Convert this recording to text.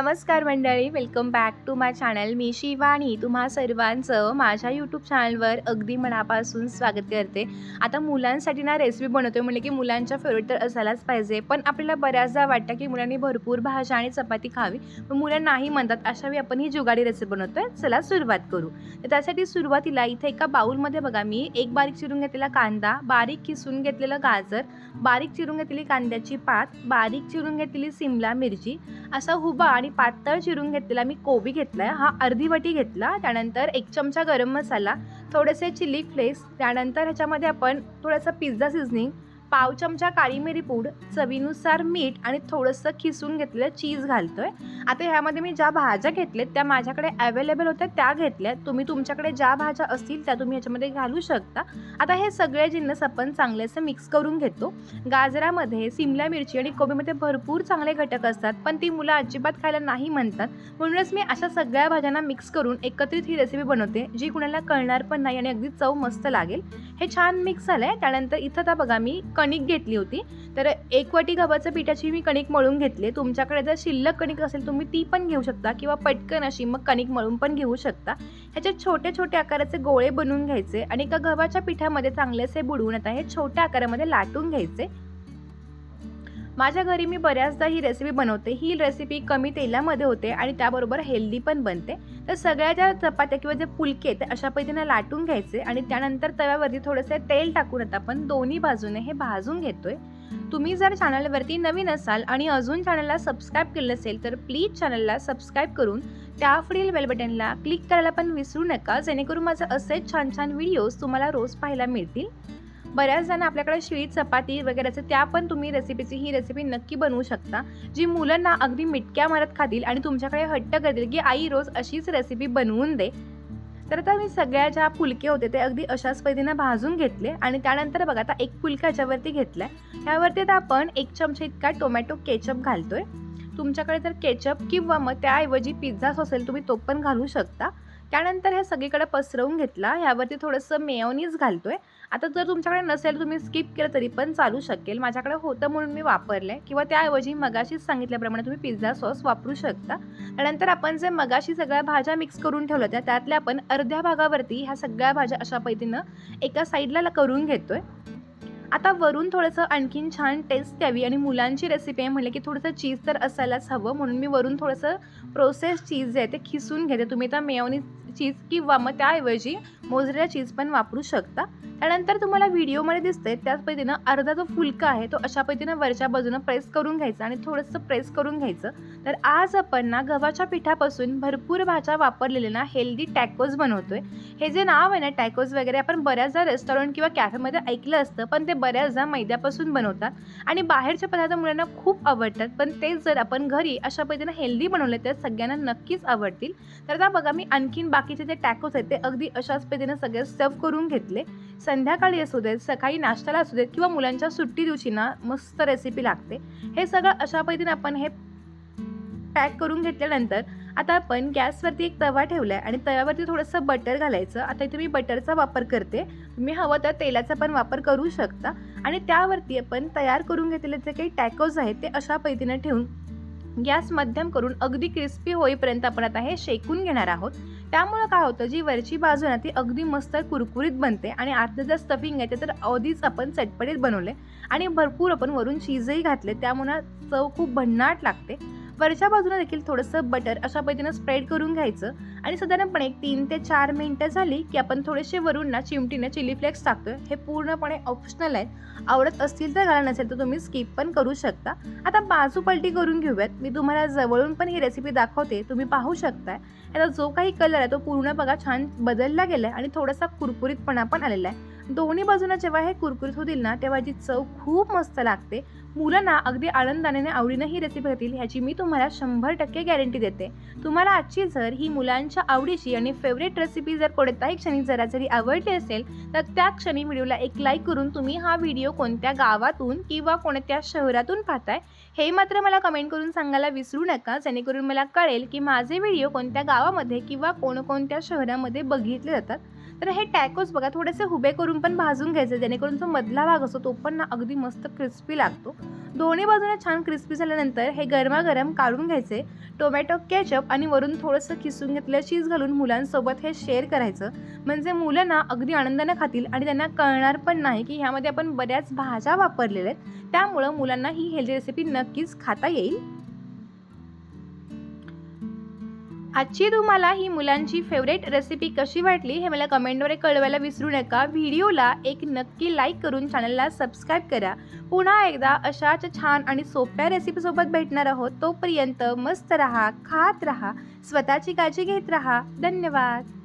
नमस्कार मंडळी welcome back to my channel मी शिवानी तुम्हा सर्वांचं माझ्या यूट्यूब चॅनलवर अगदी मनापासून स्वागत करते. आता मुलांसाठी ना रेसिपी बनवते म्हणजे की मुलांच्या फेवरेट तर असायलाच पाहिजे. पण आपल्याला बऱ्याचदा वाटतं की मुलांनी भरपूर भाज्या आणि चपाती खावी. पण मुलं नाही म्हणतात अशावेळी आपण ही जुगाडी रेसिपी बनवतोय चला सुरुवात करू. तर त्यासाठी सुरुवातीला इथे एका बाऊलमध्ये बघा मी एक बारीक चिरून घेतलेला कांदा बारीक किसून घेतलेलं गाजर बारीक चिरून घेतलेली कांद्याची पात बारीक चिरून घेतलेली सिमला मिरची असा हुबा आणि पातळ चिरून घेतलेला मी कोबी घेतला आहे हा अर्धी वाटी घेतला त्यानंतर एक चमचा गरम मसाला थोडेसे चिली फ्लेक्स त्यानंतर ह्याच्यामध्ये आपण थोडासा पिझ्झा सिझनिंग पाव चमचा काळी मिरी पूड चवीनुसार मीठ आणि थोडंसं खिसून घेतलेलं चीज घालतोय. आता ह्यामध्ये मी ज्या भाज्या घेतल्यात त्या माझ्याकडे अवेलेबल होत्या त्या घेतल्या तुम्ही तुमच्याकडे ज्या भाज्या असतील त्या तुम्ही ह्याच्यामध्ये घालू शकता. आता हे सगळे जिन्नस आपण चांगले असं मिक्स करून घेतो. गाजरामध्ये सिमला मिरची आणि कोबीमध्ये भरपूर चांगले घटक असतात पण ती मुलं अजिबात खायला नाही म्हणतात. म्हणूनच मी अशा सगळ्या भाज्यांना मिक्स करून एकत्रित ही रेसिपी बनवते जी कुणाला कळणार पण नाही आणि अगदी चव मस्त लागेल. हे छान मिक्स झालं आहे त्यानंतर इथं आता बघा मी कणिक घेतली होती. तर एक वाटी गव्हाच्या पिठाची मी कणिक मळून घेतली. तुमच्याकडे जर शिल्लक कणिक असेल तुम्ही ती पण घेऊ शकता किंवा पटकन अशी मग कणिक मळून पण घेऊ शकता. ह्याच्यात छोटे छोटे आकाराचे गोळे बनवून घ्यायचे आणि एका गव्हाच्या पिठामध्ये चांगले असे बुडवून आता हे छोट्या आकारामध्ये लाटून घ्यायचे. माझ्या घरी मी बऱ्याचदा ही रेसिपी बनवते. ही रेसिपी कमी तेलामध्ये होते आणि त्याबरोबर हेल्दी पण बनते. तर सगळ्या ज्या चपात्या किंवा जे पुलके ते अशा पद्धतीने लाटून घ्यायचे आणि त्यानंतर तव्यावरती थोडंसं तेल टाकून आता आपण दोन्ही बाजूने हे भाजून घेतोय. तुम्ही जर चॅनलवरती नवीन असाल आणि अजून चॅनलला सबस्क्राईब केलं असेल तर प्लीज चॅनलला सबस्क्राईब करून त्यापुढील बेल बटनला क्लिक करायला पण विसरू नका. जेणेकरून माझं असेच छान छान व्हिडिओज तुम्हाला रोज पाहायला मिळतील. बऱ्याच जण आपल्याकडे शिळी चपाती वगैरे असते त्या पण तुम्ही रेसिपीची ही रेसिपी नक्की बनवू शकता. जी मुलांना अगदी मिटक्या मारत खातील आणि तुमच्याकडे हट्ट करतील की आई रोज अशीच रेसिपी बनवून दे. तर आता मी सगळ्या ज्या फुलके होते ते अगदी अशाच पद्धतीनं भाजून घेतले आणि त्यानंतर बघा आता एक फुलका याच्यावरती आहे ह्यावरती आता आपण एक चमचा इतका टोमॅटो केचप घालतोय. तुमच्याकडे जर केचप किंवा मग त्याऐवजी पिझ्झा सॉस असेल तुम्ही तो पण घालू शकता. त्यानंतर हे सगळीकडे पसरवून घेतला. ह्यावरती थोडंसं मेयोनीज घालतोय. आता जर तुमच्याकडे नसेल तुम्ही स्किप केलं तरी पण चालू शकेल. माझ्याकडे होतं म्हणून मी वापरले किंवा त्याऐवजी मगाशीच सांगितल्याप्रमाणे तुम्ही पिझ्झा सॉस वापरू शकता. त्यानंतर आपण जे मगाशी सगळ्या भाज्या मिक्स करून ठेवल्या त्या त्यातल्या आपण अर्ध्या भागावरती ह्या सगळ्या भाज्या अशा पद्धतीनं एका साईडला करून घेतोय. आता वरून थोडंसं आणखीन छान टेस्ट द्यावी आणि मुलांची रेसिपी आहे म्हणले की थोडंसं चीज तर असायलाच हवं म्हणून मी वरून थोडंसं प्रोसेस चीज जे आहे ते खिसून घेते. तुम्ही तर मेयोनीज चीज किंवा मग त्याऐवजी मोजरेला चीज पण वापरू शकता. त्यानंतर तुम्हाला व्हिडिओमध्ये दिसतंय त्याच पद्धतीनं अर्धा जो फुलका आहे तो अशा पद्धतीनं वरच्या बाजूनं प्रेस करून घ्यायचा आणि थोडंसं प्रेस करून घ्यायचं. तर आज आपण ना गव्हाच्या पिठापासून भरपूर भाज्या वापरलेले ना हेल्दी टॅकोज बनवतोय. हे जे नाव आहे ना टॅकोज वगैरे आपण बऱ्याचदा रेस्टॉरंट किंवा कॅफेमध्ये ऐकलं असतं पण ते बऱ्याचदा मैद्यापासून बनवतात. आणि बाहेरचे पदार्थ मुलांना खूप आवडतात पण तेच जर आपण घरी अशा पद्धतीनं हेल्दी बनवले तर सगळ्यांना नक्कीच आवडतील. तर आता बघा मी आणखीन बाकीचे जे टॅकोज आहेत ते अगदी अशाच पद्धतीने सगळे सर्व करून घेतले. संध्याकाळी असू देत सकाळी नाश्त्याला असू देत किंवा मुलांच्या सुट्टी दिवशी ना मस्त रेसिपी लागते. हे सगळं अशा पद्धतीने आपण हे पॅक करून घेतल्यानंतर आता आपण गॅसवरती एक तवा ठेवला आहे आणि तव्यावरती थोडंसं बटर घालायचं. आता इथे मी बटरचा वापर करते. तुम्ही हवं तर तेलाचा पण वापर करू शकता. आणि त्यावरती आपण तयार करून घेतलेले जे काही टॅकोज आहेत ते अशा पद्धतीने ठेवून गॅस मध्यम करून अगदी क्रिस्पी होईपर्यंत आपण आता हे शेकून घेणार आहोत. त्यामुळं काय होतं जी वरची बाजू ना ती अगदी मस्त कुरकुरीत बनते आणि आतलं जर स्टफिंग आहे ते तर अगदीच आपण चटपटीत बनवले आणि भरपूर आपण वरून चीजही घातले त्यामुळे चव खूप भन्नाट लागते. वरच्या बाजूला देखील थोडंसं बटर अशा पद्धतीनं स्प्रेड करून घ्यायचं. आणि साधारणपणे एक तीन ते चार मिनटं झाली की आपण थोडेसे वरून ना चिमटीनं चिली फ्लेक्स टाकतोय. हे पूर्णपणे ऑप्शनल आहे आवडत असतील तर घाला नसेल तर तुम्ही स्किप पण करू शकता. आता बाजू पलटी करून घेऊयात. मी तुम्हाला जवळून पण ही रेसिपी दाखवते. तुम्ही पाहू शकताय. आता जो काही कलर आहे तो पूर्ण बघा छान बदलला गेला आहे आणि थोडासा कुरकुरीतपणा पण आलेला आहे. दोन्ही बाजूला जेव्हा हे कुरकुरीत होतील ना तेव्हा जी चव खूप मस्त लागते. मुलांना अगदी आनंदाने आवडीनं ही रेसिपी होतील ह्याची मी तुम्हाला शंभर टक्के गॅरंटी देते. तुम्हाला आजची जर ही मुलांच्या आवडीची आणि फेवरेट रेसिपी जर कोणत्याही क्षणी जरा जरी आवडली असेल तर त्या क्षणी व्हिडिओला एक लाईक करून तुम्ही हा व्हिडिओ कोणत्या गावातून किंवा कोणत्या शहरातून पाहताय हे मात्र मला कमेंट करून सांगायला विसरू नका जेणेकरून मला कळेल की माझे व्हिडिओ कोणत्या गावामध्ये किंवा कोणकोणत्या शहरामध्ये बघितले जातात. तर हे टॅकोज बघा थोडेसे हुबे करून पण भाजून घ्यायचे जेणेकरून जो मधला भाग असतो तो पण ना अगदी मस्त क्रिस्पी लागतो. दोन्ही बाजूने छान क्रिस्पी झाल्यानंतर हे गरमागरम काढून घ्यायचे. टोमॅटो केचप आणि वरून थोडंसं खिसून घेतलं चीज घालून मुलांसोबत हे शेअर करायचं. म्हणजे मुलं ना अगदी आनंदाने खातील आणि त्यांना कळणार पण नाही की ह्यामध्ये आपण बऱ्याच भाज्या वापरलेल्या आहेत. त्यामुळं मुलांना ही हेल्दी रेसिपी नक्कीच खाता येईल. आजची तुम्हाला ही मुलांची फेवरेट रेसिपी कशी वाटली हे मला कमेंटद्वारे कळवायला विसरू नका. व्हिडिओला एक नक्की लाईक करून चॅनलला सबस्क्राईब करा. पुन्हा एकदा अशाच छान आणि सोप्या रेसिपीसोबत भेटणार आहोत. तोपर्यंत मस्त रहा खात रहा स्वतःची काळजी घेत रहा. धन्यवाद.